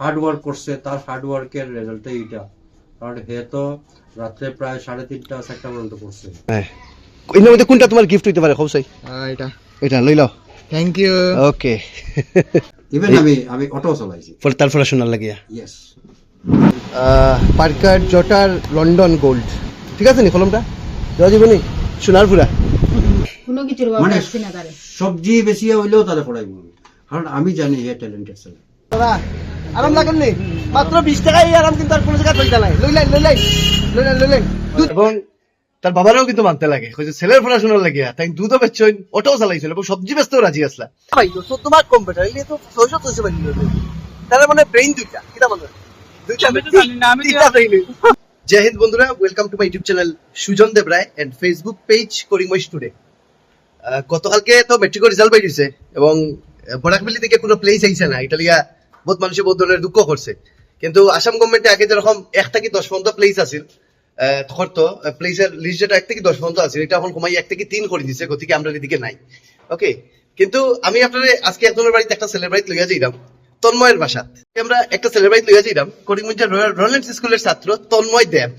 Hard work করছে তার hard ওয়ার্কের রেজাল্টই এটা। কারণ হে তো রাত্রে প্রায় সাড়ে তিনটা চারটা পর্যন্ত করছে। হ্যাঁ। এর মধ্যে কোনটা তোমার গিফট হইতে পারে খুব চাই? এটা। এটা লই লও। থ্যাংক ইউ ওকে ইভেন আমি আমি অটো চালাইছি। তার পড়াশোনার লাগিয়া। Yes Parker jotter London gold. ঠিক আছে নি কলমটা? দেওয়া যাবে নি? সোনার পুরা। কোনো কিছুর অভাব মানে না তারে। সবজি বেশি হইলেও তারা পড়াইব কারণ আমি জানি হে ট্যালেন্টেড ছেলে দাদা আরাম লাগুন নি? মাত্র বিশ টাকাই আরাম কিন্তু আর কোনো জায়গায় পয়সা নাই। এবং তার বাবারও কিন্তু মানতে লাগে। কইছে ছেলের পড়াশোনার লাগিয়া তাই দুধও বেচছেন অটোও চালাইছিল এবং সবজি রাজি আসলা। ভাই তো তোমার কম্পিউটার এলে তো ছয়শো ছয়শো বাজি তার মানে ব্রেইন দুইটা কিটা? দুইটা এ। জয় হিন্দ বন্ধুরা welcome to my YouTube channel Sujan Dev Roy and Facebook page করিং my study গতকালকে তো মেট্রিকের রেজাল্ট বাইরেছে এবং বরাকবিলি থেকে কোনো প্লেস আইছে না। এটা লিগা বহুত মানুষে বহুত ধরনের দুঃখ করছে। কিন্তু আসাম গভর্নমেন্টে আগে যেরকম এক থেকে দশ পর্যন্ত প্লেস প্লেসের লিস্ট এক থেকে দশ আছে এটা এখন কমাই এক থেকে তিন করে গতিকে আমরা এদিকে নাই। ওকে কিন্তু আমি আজকে একজনের বাড়িতে একটা লইয়া যাইলাম তন্ময়ের বাসাত। আমরা একটা ছেলের লইয়া যাইলাম করিমগঞ্জের স্কুলের ছাত্র তন্ময় দেব।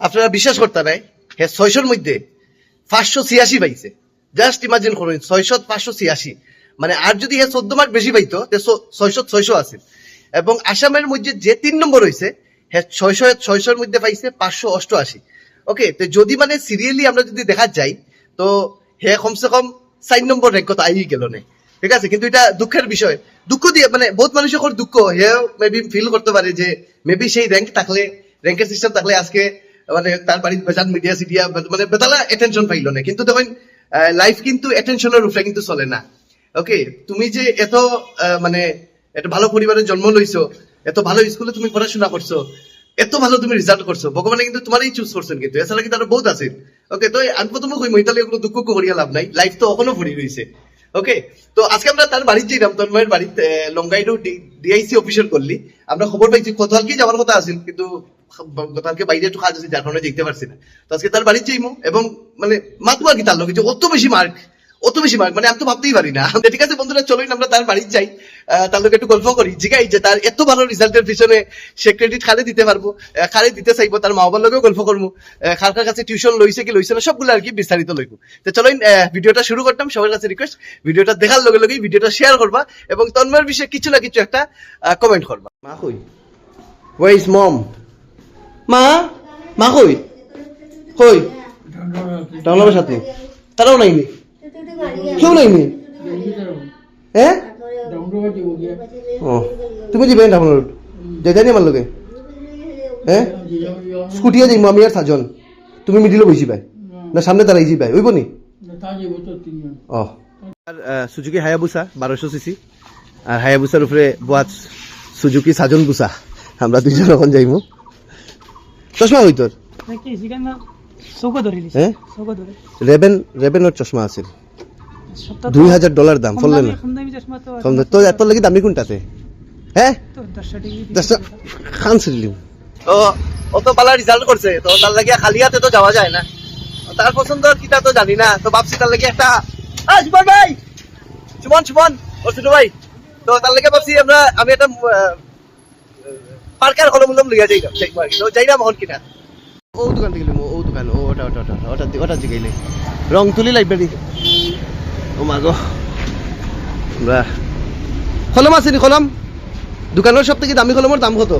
আপনারা বিশ্বাস করতে নাই হ্যাঁ ছয়শোর মধ্যে পাঁচশো ছিয়াশি পাইছে। জাস্ট ইমাজিন করুন ছয়শো পাঁচশো ছিয়াশি। মানে আর যদি হ্যাঁ চোদ্দ মার্ক বেশি পাইতো ছয়শো ছয়শো আছে এবং আসামের মধ্যে যে তিন নম্বর হয়েছে হ্যাঁ ছয়শো ছয়শোর মধ্যে পাইছে পাঁচশো অষ্টআশি। ওকে, তো যদি মানে সিরিয়ালি আমরা যদি দেখা যাই তো হে কমসে কম চার নম্বর র্যাঙ্কত আই গেল নে। ঠিক আছে? কিন্তু এটা দুঃখের বিষয়। দুঃখ দিয়ে মানে বহুত মানুষের দুঃখ হেও মেবি ফিল করতে পারে যে মেবি সেই র্যাঙ্ক থাকলে র্যাঙ্কের সিস্টেম থাকলে আজকে মানে তার বাড়ির বেজান মিডিয়া সিডিয়া মানে বেতালা অ্যাটেনশন পাইল না। কিন্তু দেখেন লাইফ কিন্তু অ্যাটেনশনের উপরে কিন্তু চলে না। ওকে তুমি যে এত মানে একটা ভালো পরিবারে জন্ম লইছো এত ভালো স্কুলে তুমি পড়াশোনা করছ এত ভালো তুমি রেজাল্ট করছ ভগবানে কিন্তু তোমারই চুজ করছেন কিন্তু এছাড়া কিন্তু আরও বহুত আছে ওকে তো আমি প্রথমে কই মহিতালে কোনো দুঃখ করিয়া লাভ নাই লাইফ তো এখনও ভরি রয়েছে ওকে তো আজকে আমরা তার বাড়িতে যাইলাম তন্ময়ের বাড়িতে লঙ্গাইডো ডিআইসি অফিসার করলি আমরা খবর পাইছি কোথালকেই যাওয়ার কথা আছিল, কিন্তু গতকালকে বাইরে একটু কাজ আছে যার কারণে দেখতে পারছি না। তো আজকে তার বাড়িতে যাইমু, এবং মানে আর কি তার লোক অত বেশি মার্ক অত বেশি মার্ক মানে আমি তো ভাবতেই পারি না। ঠিক আছে বন্ধুরা চলুন আমরা তার বাড়ি যাই। আহ, তার লোক একটু গল্প করি। জিগাই যে তার এত ভালো রেজাল্টের পিছনে সে ক্রেডিট খালে দিতে পারব খালে দিতে চাইব তার মা বাবার লগেও গল্প করব। কার কার কাছে টিউশন লইছে কি লইছে না সবগুলো আর কি বিস্তারিত লইবো। তো চলুন ভিডিওটা শুরু করতাম সবার কাছে রিকোয়েস্ট ভিডিওটা দেখার লগে লগেই ভিডিওটা শেয়ার করবা এবং তন্ময়ের বিষয়ে কিছু না কিছু একটা কমেন্ট করবা। মা কই? ওয়ে ইজ মম মা? মা কই? কই? টাউনের সাথে। তারাও নাইনি কেউ নাইনি হ্যাঁ ও। তুমি যাবে টাউন রোড যাই আমার লগে? হ্যাঁ স্কুটিয়ে যাইমু আমি আর সাজন তুমি মিডিলে বসি পাই। না। সামনে দাঁড়াই যাই পাই। ওইব নি? ও। আর সুজুকি হায়াবুসা বারোশো সিসি। আর হায়াবুসার উপরে বোয়াত সুজুকি সাজন বুসা। আমরা দুইজন এখন যাইমু। চশমা হই তোর? হ্যাঁ রেবেন রেবেনের চশমা আছিল। দুই হাজার ডলার দাম কম না কম দামি চশমা তো দাম। তো এত লাগি দামি কোনটাতে হ্যাঁ দশটা খান সিলিম তো পালা রেজাল্ট করছে তো তার লাগিয়া খালি হাতে তো যাওয়া যায় না তার পছন্দ কিটা তো জানি না তো ভাবছি তার লাগে একটা সুমন ভাই সুমন সুমন ও ছোট ভাই তো তার ভাবছি আমরা আমি একটা পার্কার কলম উলম লইয়া যাই। তো যাই না মহন কিনা ও দোকান থেকে ও দোকান ও ওটা ওটা ওটা ওটা ওটা দিকে গেলে রং তুলি লাইব্রেরি ও মা আমরা কলম আছে নি কলম? দোকানের সব থেকে দামি কলমের দাম কত?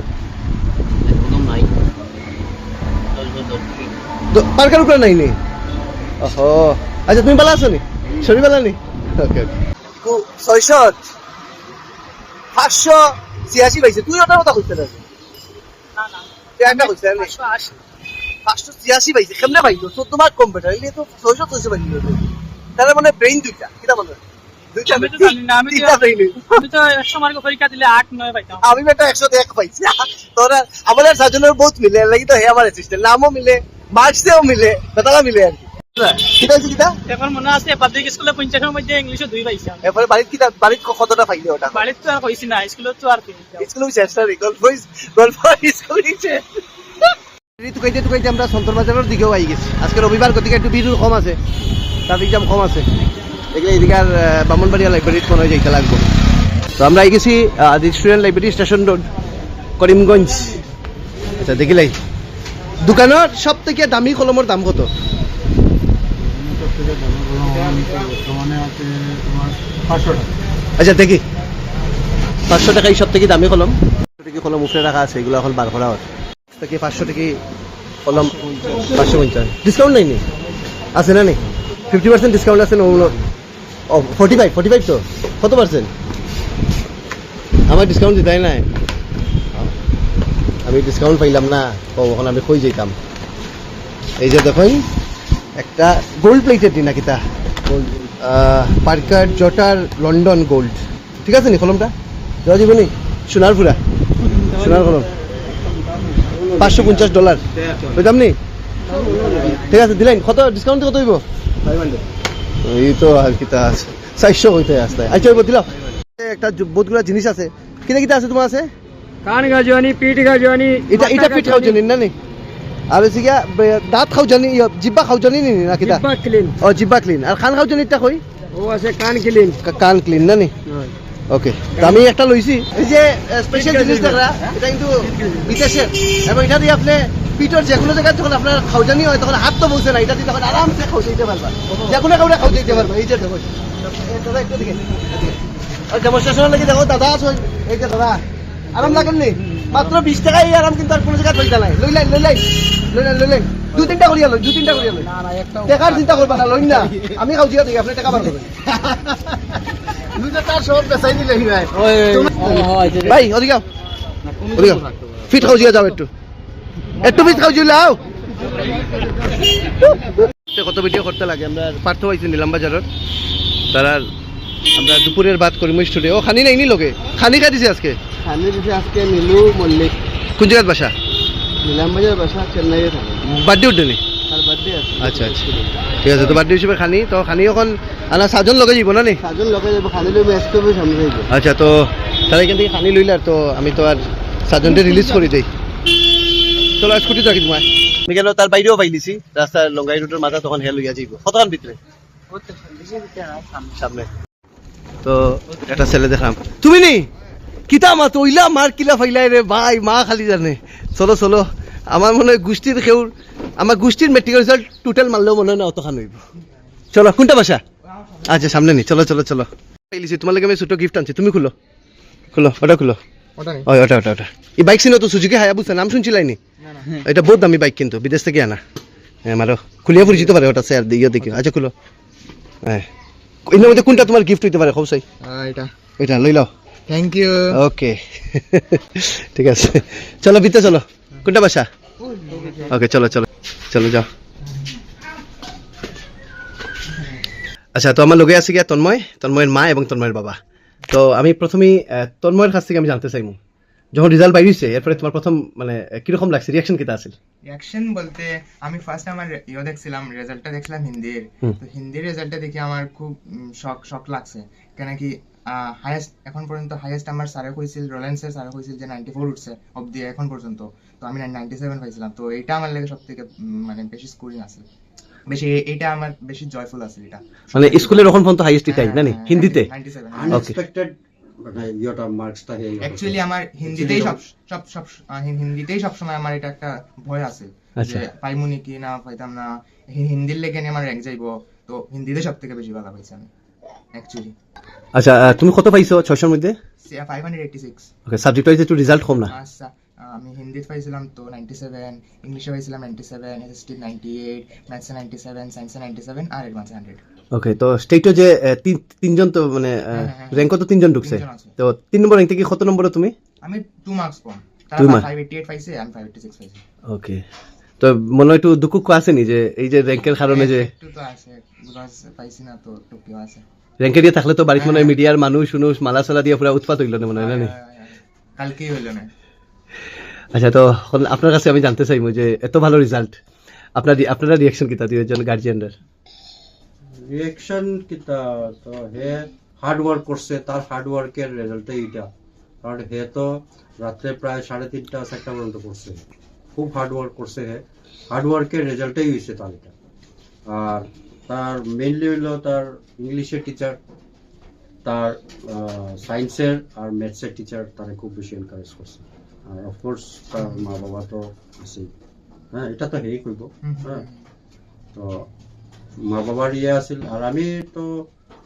পার্কের উপরে নাই নি? ওহো আচ্ছা তুমি ভালো আছো নি? শরীর ভালো নি? ওকে ছয়শো পাঁচশো ছিয়াশি পাইছে। তুই ওটার কথা কইতে পারবি না না। তুই একটা পাঁচশো ছিয়াশি পাইছে। কেমনে পাইলো চোদ্দ মার্ক কম্পিউটার এলে তো ছয়শো ছয়শো পাইলো তার মানে ব্রেইন দুইটা। কিটা মনে হয়? আমি বেটা। একশো এক পাইছি। তোরা আমাদের সাজনের বহুত মিলে লাগি তো হে আমার অ্যাসিস্ট্যান্ট নামও মিলে মার্কসেও মিলে মিলে আর কি। আমরা সন্তর বাজারের দিকেও আই গেছি। আজকে রবিবার গতিকে একটু ভিড় কম আছে। ট্রাফিক জ্যাম কম আছে। এগুলো এদিকে আর বামনবাড়িয়া লাইব্রেরিত মনে হয় যাইতে লাগবো তো আমরা গেছি student library station road Karimganj. আচ্ছা দেখিলাই দোকানত সব থেকে দামি কলমৰ দাম কত? আচ্ছা দেখি। পাঁচশো টাকাই সব থেকে দামি কলম। টাকি কলম উপরে রাখা আছে এগুলো এখন বার করা হয় থেকে পাঁচশো টাকি কলম, পাঁচশো পঞ্চাশ ডিসকাউন্ট নেই আছে না নি ফিফটি পার্সেন্ট ডিসকাউন্ট আছে না ওগুলো? ও ফোর্টি ফাইভ ফোর্টি ফাইভ তো? কত পার্সেন্ট আমার ডিসকাউন্ট দিতাই নাই। আমি ডিসকাউন্ট পাইলাম না। ও ওখানে আমি কই যেতাম এই যে দেখুন একটা গোল্ড প্লেটেড দিন নাকি তা? পার্কার জটার লন্ডন গোল্ড ঠিক আছে নি কলমটা? দেওয়া যাবে নি? সোনার পুরা সোনার কলম। পাঁচশো পঞ্চাশ ডলার বুঝলাম নি? ঠিক আছে দিলেন। কত? ডিসকাউন্ট কত হইব? এই তো আর আছে। চারশো হইতে আসতে আচ্ছা দিলাম একটা বহুতগুলা জিনিস আছে। কিনা কিতা আছে তোমার আছে কান গাজওয়ানি পিঠ গাজওয়ানি এটা এটা পিঠ খাও জানি না নি আর হচ্ছে গিয়া দাঁত খাও জানি জিব্বা খাও জানি নি না কিতা ক্লিন ও জিব্বা ক্লিন আর খান খাও জানি এটা কই? ও আছে কান ক্লিন কান ক্লিন না নি ওকে আমি একটা লইছি। এই যে স্পেশাল জিনিস দেখরা এটা কিন্তু বিদেশের। এবং এটা দিয়ে আপনি পিঠর যে কোনো জায়গায় যখন আপনার খাওজানি হয় তখন হাত তো বলছে না। এটা দিয়ে তখন আরামসে খাও যাইতে পারবা। যে কোনো কাউরে খাও যাইতে পারবা। এই যে দেখো। দাদা একটু দিকে আর ডেমনস্ট্রেশনের লাগি দেখো দাদা আছো। এই যে দাদা। আরাম লাগেন নি? মাত্র বিশ টাকা এই আরাম কিন্তু আর কোনো জায়গায় পয়সা নাই। লই লাইন লই লাইন লই লাইন লই লাইন দু তিনটা করিয়া লই দু তিনটা করিয়া লই। টাকার চিন্তা করবা না লই না। আমি খাও দিয়া দিই আপনি টাকা বার করবেন। ভাই। ভাই ওদিকে। ওদিকে। ফিট খাও জিয়া যাও একটু। একটু ফিট খাও কত ভিডিও করতে লাগে? আমরা পার্থ পাইছি নিলাম বাজারত। তারা আমরা দুপুরের বাদ করি মুই স্টুডিও ও খানি নাই নি লগে খানি খাই দিছে আজকে? খানি দিছে আজকে নীলু মল্লিক। কোন জায়গাত বাসা? নিলাম বাজার বাসা চেন্নাইয়ে থাকে। বার্থডে উঠে আচ্ছা আচ্ছা। ঠিক আছে তো বার্থডে হিসেবে খানি তো খানি এখন আনা সাজন লগে যাব না নি? সাজন লগে যাব খানি লৈ ম্যাচ করবে সামনে আচ্ছা তো তারা এখান থেকে খানি লইলে আর তো আমি তো আর সাজনটা রিলিজ করে দেই। চলো স্কুটি রাখি তোমার আমি কেন তার বাইরেও পাইলিছি রাস্তার লঙ্গাই রোডের মাথা তখন হেল লইয়া যাইব। কতক্ষণ ভিতরে সামনে। তো একটা ছেলে দেখলাম তুমি নি? কিতা মা তো ওইলা মার কিলা ফাইলাই রে ভাই মা খালি জানে। চলো চলো। আমার মনে হয় গোষ্ঠীর খেউর আমার গোষ্ঠীর মেট্রিক রেজাল্ট টোটাল মারলেও মনে হয় না অতখান হইব। চলো কোনটা বাসা আচ্ছা সামনে নি। চলো চলো চলো। পাইলিছি তোমালোকে আমি ছোট গিফট আনছি। তুমি খুলো। খুলো ওটা খুলো ওই ওটা ওটা ওটা। এই বাইক চিনো তো সুজুকি হায়াবুসা নাম শুনছিলাই নি? এটা বহুত দামি বাইক কিন্তু বিদেশ থেকে আনা। হ্যাঁ মারো খুলিয়া পরিচিত পারে ওটা স্যার দিয়ে দেখি। আচ্ছা খুলো। হ্যাঁ এর মধ্যে কোনটা তোমার গিফট হইতে পারে কৌসাই এটা এটা লই লাও। থ্যাংক ইউ ওকে ঠিক আছে। চলো ভিতরে চলো। কোনটা বাসা? ওকে চলো চলো চলো যাও। আচ্ছা তো আমার লগে আছে গিয়া তন্ময় তন্ময়ের মা এবং তন্ময়ের বাবা। তো আমি প্রথমেই তন্ময়ের কাছ থেকে আমি জানতে চাইমু। যখন রেজাল্ট বাইরিছে এরপরে তোমার প্রথম মানে কীরকম লাগছে? রিয়াকশন কিটা আছে রিয়াকশন বলতে আমি ফার্স্ট আমার ইয়ে দেখছিলাম রেজাল্টটা দেখছিলাম হিন্দির। তো হিন্দির রেজাল্টটা দেখে আমার খুব শক শক লাগছে। কেন কি হাইয়েস্ট এখন পর্যন্ত হাইয়েস্ট আমার স্যারে কইছিল রোলেন্সের স্যারে কইছিল যে নাইনটি ফোর উঠছে অব্দি এখন পর্যন্ত। তো আমি নাইনটি সেভেন পাইছিলাম তো এটা আমার লাগে সব থেকে মানে বেশি স্কোরিং আছে। বেশি এটা আমার বেশি জয়ফুল আছে এটা। মানে পর্যন্ত হাইয়েস্ট না নি? হিন্দিতে? আনএক্সপেক্টেড মানে ইয়েটা মার্কসটা এই অ্যাকচুয়ালি আমার হিন্দিতেই সব সব সব হিন্দিতেই সবসময় আমার এটা একটা ভয় আছে। আচ্ছা। যে পাইমুনি কি না পাইতাম না। হিন্দির লেগে নিয়ে আমার র্যাঙ্ক যাইবো তো হিন্দিতে সব থেকে বেশি ভালো পাইছি আমি অ্যাকচুয়ালি আচ্ছা তুমি কত পাইছো ছয়শোর মধ্যে? Five hundred eighty six okay subject wise একটু রেজাল্ট কম না। আচ্ছা। আমি হিন্দিতে পাইছিলাম তো নাইনটি সেভেন ইংলিশে পাইছিলাম ninety seven SST ninety eight ম্যাথসে ninety seven সায়েন্সে নাইনটি সেভেন আর অ্যাডভান্সে হান্ড্রেড ওকে তো স্টেটও যে তিনজন তো মানে হ্যাঁ, হ্যাঁ। তো তিনজন ঢুকছে। তো তিন নম্বর র্যাঙ্ক থেকে কত নম্বরে তুমি? আমি টু মার্কস কম। তারা ফাইভ এইটি এইট পাইছে আমি ফাইভ এইটি সিক্স পাইছি। ওকে তো মনে হয় একটু দুঃখ আসেনি যে এই যে র্যাঙ্কের কারণে যে একটু তো আছে পাইছি না তো একটু কেউ আছে র্যাঙ্কে দিয়ে থাকলে তো বাড়িতে মনে হয় মিডিয়ার মানুষ শুনুস মালা সালা দিয়ে পুরো উৎপাত হইল না মনে হয় না কালকেই হইল না। আচ্ছা তো আপনার কাছে আমি জানতে চাইব যে এত ভালো রেজাল্ট আপনার আপনারা রিয়াকশন কিতা দিয়ে একজন গার্জিয়ানদের রিয়েকশন কিতা, তো হে হার্ড ওয়ার্ক করছে, তার হার্ড ওয়ার্কের রেজাল্টই এটা। কারণ হে তো রাত্রে প্রায় সাড়ে তিনটা, চারটা পর্যন্ত করছে। খুব হার্ড ওয়ার্ক করছে হে। হার্ড ওয়ার্কের রেজাল্টেই হয়েছে তার এটা। আর তার মেইনলি হইল তার ইংলিশের টিচার তার সায়েন্সের আর ম্যাথসের টিচার তারা খুব বেশি এনকারেজ করছে। আর অফকোর্স তার মা বাবা তো আছেই। হ্যাঁ এটা তো হেই করব হ্যাঁ তো মা বাবার ইয়ে আছিল আর আমি তো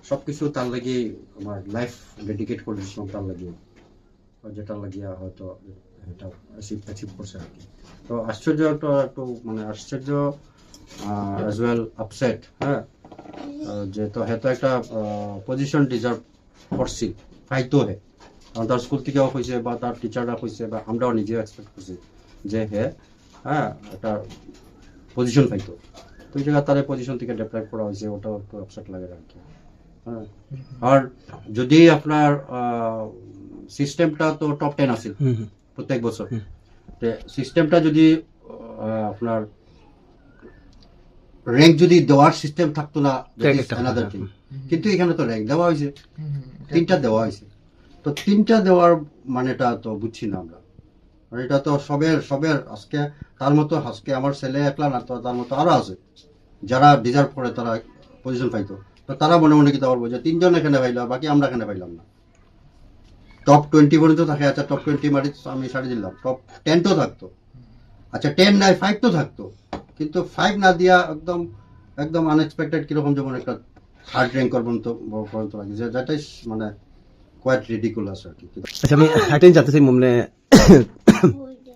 সব কিছু তার লাগি আমার লাইফ ডেডিকেট করে দিয়েছিলাম তার লাগি। যেটা লাগিয়া হয়তো এটা অ্যাচিভ অ্যাচিভ করছে আর কি। তো আশ্চর্য তো একটু মানে আশ্চর্য অ্যাজ ওয়েল আপসেট হ্যাঁ। যে তো হয়তো একটা পজিশন ডিজার্ভ করছি পাইতো হে। তার স্কুল থেকেও হয়েছে বা তার টিচাররা হয়েছে বা আমরাও নিজেও এক্সপেক্ট করছি যে হে হ্যাঁ একটা পজিশন পাইতো। তো ওই জায়গায় তার পজিশন থেকে ডেপ্লয় করা হয়েছে ওটাও একটু আপসেট লাগে আর কি। হ্যাঁ। আর যদি আপনার সিস্টেমটা তো টপ টেন হুম প্রত্যেক বছর। সিস্টেমটা যদি আপনার র্যাঙ্ক যদি দেওয়ার সিস্টেম থাকতো না কিন্তু এখানে তো র্যাঙ্ক দেওয়া হয়েছে। তিনটা দেওয়া হয়েছে। তো তিনটা দেওয়ার মানেটা তো বুঝছি না আমরা। এটা তো সবের সবের, আজকে তার মতো, আজকে আমার ছেলে একলা না, তো তার মতো আরও আছে। যারা ডিজার্ভ করে তারা পজিশন পাইতো। তো তারা মনে মনে কিন্তু বলব যে তিনজন এখানে পাইলাম বাকি আমরা এখানে পাইলাম না। টপ টোয়েন্টি পর্যন্ত থাকে আচ্ছা টপ টোয়েন্টি মারি, আমি সাড়ে দিলাম। টপ টেন তো থাকতো। আচ্ছা টেন নাই ফাইভ তো থাকতো। কিন্তু ফাইভ না দিয়া একদম একদম আনএক্সপেক্টেড কীরকম যেমন একটা থার্ড র্যাঙ্ক পর্যন্ত পর্যন্ত লাগে। যেটাই মানে কোয়াইট রিডিকুলাস আর কি আচ্ছা আমি একটা জিনিস জানতে চাই মানে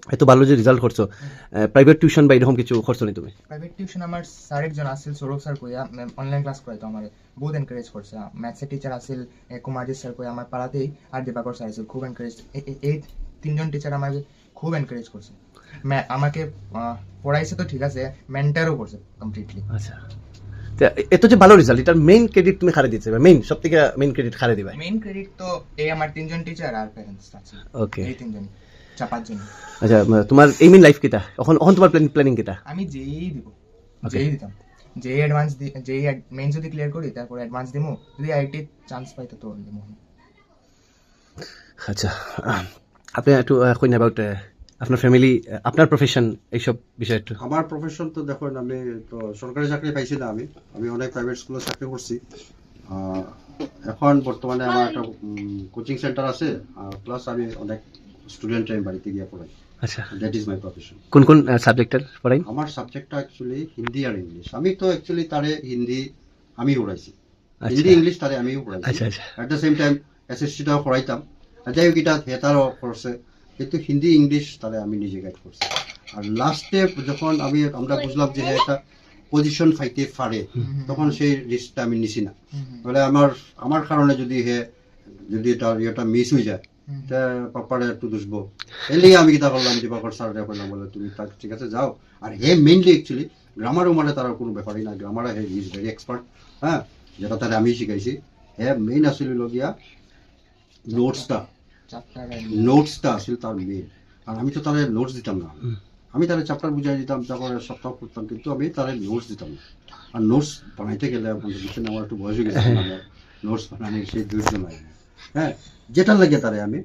এত ভালো যে রেজাল্ট করছ প্রাইভেট টিউশন বা এরকম কিছু করছ নি তুমি? প্রাইভেট টিউশন আমার স্যার একজন আছিল সৌরভ স্যার কইয়া অনলাইন ক্লাস করাইতো আমার বহুত এনকারেজ করছে। ম্যাথসের টিচার আছিল এ, কুমারজিৎ স্যার কইয়া আমার পাড়াতেই আর দিবাকর স্যার আছিল খুব এনকারেজ এই তিনজন টিচার আমাকে খুব এনকারেজ করছে। মা- আমাকে পড়াইছে তো ঠিক আছে মেন্টারও করছে কমপ্লিটলি আচ্ছা। এত যে ভালো রেজাল্ট এটার মেইন ক্রেডিট তুমি খারে দিতে মেইন সব থেকে মেইন ক্রেডিট খারে দিবা। মেইন ক্রেডিট তো এই আমার তিনজন টিচার আর প্যারেন্টস আছে। ওকে এই তিনজন আচ্ছা তোমার এই মেইন লাইফ কিটা? এখন এখন তোমার প্ল্যানিং প্ল্যানিং কিটা? আমি যেই দিব. যেই দিতাম যেই অ্যাডভান্স যেই মেইন যদি ক্লিয়ার করি তারপর অ্যাডভান্স দিমু যদি আইটি চান্স পাই তো তোর দিমু। আচ্ছা আপনি একটু কইন অ্যাবাউট আপনার ফ্যামিলি আপনার প্রফেশন এইসব বিষয়ে একটু। আমার প্রফেশন তো দেখুন আমি তো সরকারি চাকরি পাইছি না আমি। আমি অনেক প্রাইভেট স্কুলে চাকরি করছি। এখন বর্তমানে আমার একটা কোচিং সেন্টার আছে আর প্লাস আমি অনেক স্টুডেন্ট আমি বাড়িতে গিয়ে পড়াই। আচ্ছা। দ্যাট ইজ মাই প্রফেশন কোন কোন সাবজেক্টের পড়াই? আমার সাবজেক্টটা অ্যাকচুয়ালি হিন্দি আর ইংলিশ আমি তো অ্যাকচুয়ালি তারে হিন্দি আমি পড়াইছি। আচ্ছা। হিন্দি ইংলিশ তারে আমিও পড়াইছি। আচ্ছা আচ্ছা। অ্যাট দ্য সেম টাইম এসএসসিটাও পড়াইতাম। যাই হোক এটা হেতারও করছে কিন্তু হিন্দি ইংলিশ তাহলে আমি নিজে গাইড করছি। আর লাস্টে যখন আমি আমরা বুঝলাম যে একটা পজিশন ফাইতে পারে তখন সেই রিস্কটা আমি নিছি না। বলে আমার আমার কারণে যদি হে যদি তার ইয়েটা মিস হয়ে যায় তা পাপারে একটু দুষবো। এলেই আমি কিতা করলাম দিবাকর স্যারটা করলাম বলে তুমি ঠিক আছে যাও। আর হে মেইনলি অ্যাকচুয়ালি মানে তার কোনো ব্যাপারই না। গ্রামারে হে ইজ ভেরি এক্সপার্ট হ্যাঁ? যেটা তারে আমি শিখাইছি। হে মেইন আসলে লগিয়া নোটসটা নোটসটা আসলে তার মেইন আর আমি তো তারে নোটস দিতাম না। আমি তারে চ্যাপ্টার বুঝাই দিতাম তারপরে সপ্তাহ করতাম কিন্তু আমি তারে নোটস দিতাম না। আর নোটস বানাইতে গেলে বুঝছেন আমার একটু বয়স হয়ে গেছে নোটস বানানোর সেই ধৈর্য নাই। হ্যাঁ যেটা লাগে তারে আমি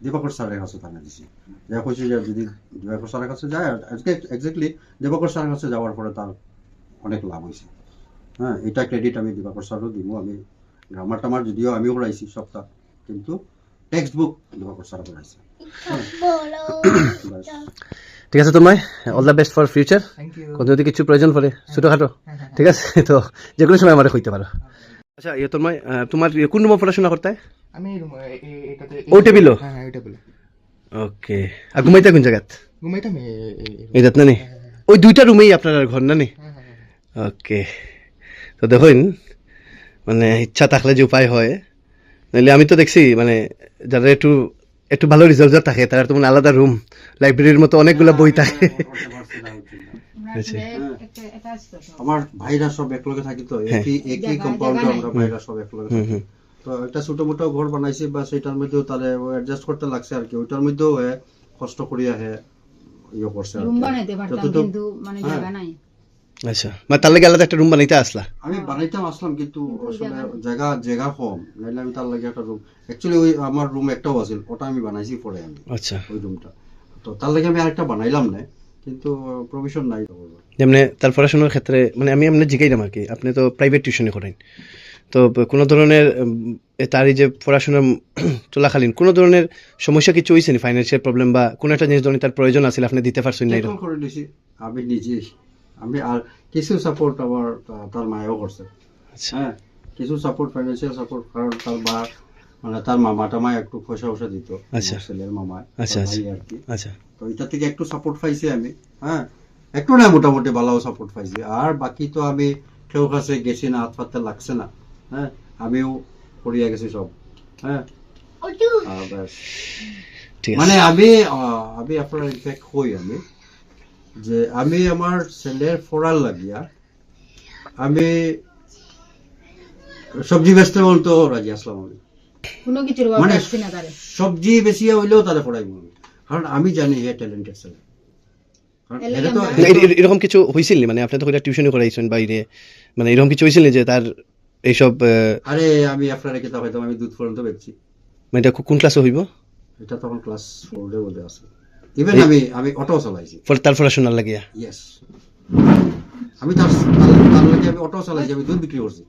দিবাকর স্যারের কাছে থানা দিছি। যা কইছি যে যদি দিবাকর স্যারের কাছে যায় আজকে এক্স্যাক্টলি দিবাকর স্যারের কাছে যাওয়ার পরে তার অনেক লাভ হয়েছে। হ্যাঁ এটা ক্রেডিট আমি দিবাকর স্যারও দিব আমি গ্রামার টামার যদিও আমিও পড়াইছি সপ্তাহ কিন্তু টেক্সট বুক হ্যাঁ। ঠিক আছে তোমায় all the best for future কোনো যদি কিছু প্রয়োজন পড়ে ছোটখাটো। ঠিক আছে? তো যে কোনো সময় আমাদের কইতে পারো। আচ্ছা। ইয়ে তোমায় তোমার ইয়ে কোন রুমে পড়াশোনা করতে? আমি ও? হ্যাঁ হ্যাঁ ওকে। আর ঘুমাইতে কোন জায়গাত? ঘুমাইতাম এই না নি? ওই দুইটা রুমেই আপনার ঘর না নি? হ্যাঁ হ্যাঁ হ্যাঁ। ওকে। তো দেখুন মানে ইচ্ছা থাকলে যে উপায় হয় নাহলে আমি তো দেখছি মানে যারা একটু একটু ভালো রেজাল্ট থাকে তারা তো মানে আলাদা রুম লাইব্রেরির মতো অনেকগুলো বই থাকে আচ্ছা। আমার ভাইরা সব একলগে থাকি তো হ্যাঁ। একই একই কম্পাউন্ডে আমরা ভাইরা সব একলগে থাকি তো একটা ছোট মোটো ঘর বানাইছি বা সেটার মধ্যেও তাহলে অ্যাডজাস্ট করতে লাগছে আর কি ওইটার মধ্যেও কষ্ট করিয়া হে ইয়ে করছে আর কি। কিন্তু মানে হ্যাঁ। জায়গা নাই আচ্ছা। মানে তার লাগে আলাদা একটা রুম বানাইতে আসলা? আমি বানাইতাম আসলাম কিন্তু কিন্তু আসলে জায়গা- জায়গা জায়গা কম। নাইলে আমি তার লাগে একটা রুম অ্যাকচুয়ালি ওই আমার রুম একটাও আছিল ওটা আমি বানাইছি পরে আমি আচ্ছা। ওই রুমটা তো তার লাগে আমি আরেকটা বানাইলাম না কিন্তু প্রভিশন নাই যেমনি তার পড়াশোনার ক্ষেত্রে মানে আমি আর কি। আপনি তো প্রাইভেট টিউশনে করেন। তো কোনো ধরনের তার এই যে পড়াশোনা চলাকালীন কোনো ধরনের সমস্যা কিছু হয়েছে নি? ফাইন্যান্সিয়াল প্রবলেম বা কোনো একটা জিনিস ধরনের তার প্রয়োজন আছিল আপনি দিতে পারছেন না আমি নিজেই। আমি আর কিছু সাপোর্ট আমার তার মায়েও করছে। আচ্ছা। হ্যাঁ কিছু সাপোর্ট ফাইন্যান্সিয়াল সাপোর্ট কারণ তার বা মানে তার মামা টামা একটু পয়সা পয়সা দিত আচ্ছা। ছেলের মামা আচ্ছা, আচ্ছা। আর কি। আচ্ছা। তো এটা থেকে একটু সাপোর্ট পাইছি আমি হ্যাঁ। একটু না মোটামুটি ভালো সাপোর্ট পাইছি। আর বাকি তো আমি কেউ কাছে গেছি না হাত ফাতে লাগছে না হ্যাঁ। আমিও করিয়া গেছি সব হ্যাঁ। ব্যাস। ঠিক মানে আমি আহ, আমি আপনার ইনফ্যাক্ট হই আমি। যে আমি আমার ছেলের ফোড়ার লাগিয়া আমি সবজি বেচতে বলতো রাজি আসলাম আমি মানে সবজি বেশি হইলেও তারা পড়াইব আমি। কারণ আমি জানি হে ট্যালেন্টেড ছেলে। এরকম কিছু হয়েছিল মানে আপনি তো টিউশনই করাইছেন বাইরে। মানে এরকম কিছু হয়েছিল নি যে তার এইসব আরে আমি আপনার কিতাব হয়তো আমি দুধ পর্যন্ত বেচছি। মানে এটা কোন ক্লাসে হইব? এটা তখন ক্লাস ফোরে বোধহয় আছে। ইভেন আমি আমি অটো চালাইছি। তার পড়াশোনার লাগিয়া। ইয়েস আমি তার তার- লাগে আমি অটো চালাইছি আমি দুধ বিক্রি করছি।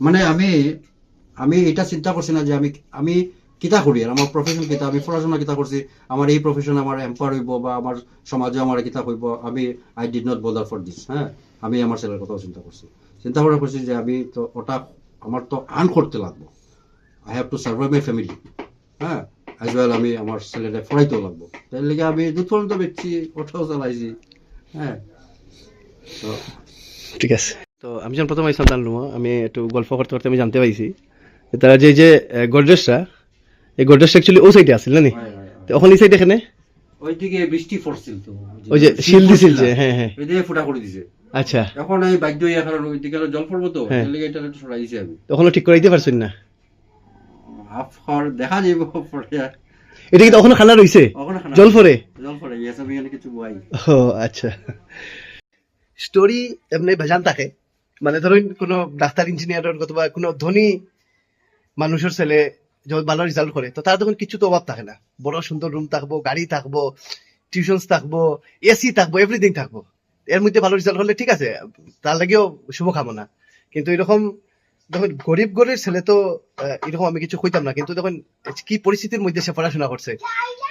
মানে আমি আমি এটা চিন্তা করছি না যে আমি আমি কিতা করি আর আমার প্রফেশন কিতা আমি পড়াশোনা কিতা করছি আমার এই প্রফেশন আমার এম্পায়ার হইব বা আমার সমাজে আমার কিতা হইব আমি I did not bother for this হ্যাঁ? আমি আমার ছেলের কথাও চিন্তা করছি। চিন্তা করে করছি যে আমি তো ওটা আমার তো আর্ন করতে লাগবো। I have to survive my family হ্যাঁ? অ্যাজ ওয়েল আমি আমার ছেলেটা পড়াইতেও লাগবো। তাই লেগে আমি পর্যন্ত বেচছি অটো চালাইছি। হ্যাঁ। তো ঠিক আছে। তো আমি যখন প্রথম আইসাম তার আমি একটু গল্প করতে করতে আমি জানতে পাইছি তারা যে যে গোডরেজটা এই গোডরেজটা অ্যাকচুয়ালি ও সাইডে আসছিল না নি? হয়, হয়, হয়। তো ওখানে এই সাইড এখানে? ওইদিকে বৃষ্টি পড়ছিল তো। ওই যে শিল দিছিল যে হ্যাঁ হ্যাঁ। ওইদিকে ফুটা করে দিছে। আচ্ছা। এখন আমি বাধ্য হইয়া কারণ ওইদিকে আরও জল পড়ব তো হ্যাঁ। তাই লেগে এটা একটু সরাইছি আমি। তখন ঠিক করাইতে পারছেন না? খাওয়ার দেখা যাইব পরে। এটা কি খানা রইছে? জল পরে জল পড়ে গেছে আমি এখানে কিছু বই ও আচ্ছা। স্টোরি এমনি ভেজান থাকে। মানে ধরুন কোনো ডাক্তার ইঞ্জিনিয়ারের অথবা কোনো ধনী মানুষের ছেলে যখন ভালো রেজাল্ট করে তো তার তখন কিছু তো অভাব থাকে না। বড় সুন্দর রুম থাকব গাড়ি থাকব টিউশন থাকব এসি থাকব এভরিথিং থাকব। এর মধ্যে ভালো রেজাল্ট হলে ঠিক আছে তার লাগেও শুভকামনা। কিন্তু এরকম দেখুন, গরিব গরিব ছেলে তো এরকম আমি কিছু কইতাম না, কিন্তু দেখুন, কি পরিস্থিতির মধ্যে সে পড়াশোনা করছে।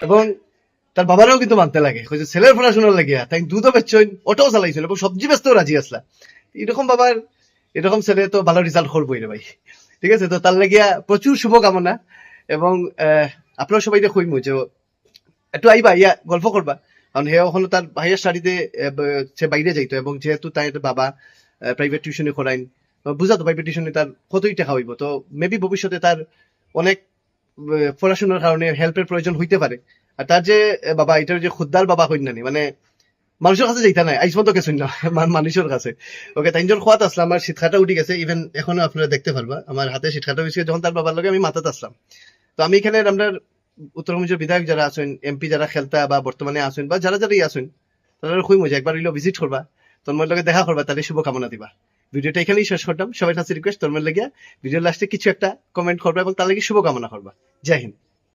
এবং তার বাবারও কিন্তু মানতে লাগে কইছে ছেলের পড়াশোনার লাগিয়া, তাই দুধও বেচছেন অটোও চালাইছিল এবং সবজি বেচতেও রাজি আসলা। এরকম বাবার, এরকম ছেলে তো ভালো রেজাল্ট করবোই রে ভাই। ঠিক আছে? তো তার লাগিয়া প্রচুর শুভকামনা, এবং আপনারা সবাই কইমু যে, একটু আইবা, ইয়া, গল্প করবা। কারণ হে ওখানে তার ভাইয়ের শাড়িতে সে বাইরে যাইতো, এবং যেহেতু তাই বাবা প্রাইভেট টিউশনে করাইন বুঝা তো টিউশনে তার কতই টাকা হইব। তো মেবি ভবিষ্যতে তার অনেক পড়াশোনার কারণে হেল্পের প্রয়োজন হইতে পারে। আর তার যে বাবা, এটার যে খুদ্দার বাবা কইন নানি মানে মানুষের কাছে যাইতা নাই আইস মতো গেছেন না, মান- মানুষের কাছে। ওকে তাইজন খোয়াত আসলাম আমার শীতখাটা উঠে গেছে ইভেন এখনও আপনারা দেখতে পারবা, আমার হাতে শীতখাটা হয়েছে, যখন তার বাবার লগে আমি মাথাতে আসলাম। তো আমি এখানে আমরা উত্তরবঙ্গের বিধায়ক যারা আছেন, এমপি যারা খেলতা বা বর্তমানে আছেন, বা যারা যারাই আছেন তারা খুবই মজা, একবার হইল ভিজিট করবা তোর লগে দেখা করবা, তাদের শুভকামনা দিবা। ভিডিওটা এখানেই শেষ করতাম সবাই কাছে রিকোয়েস্ট তোর লাগিয়া ভিডিও লাস্টে কিছু একটা কমেন্ট করবা এবং তার লাগে শুভকামনা করবা। জয় হিন্দ।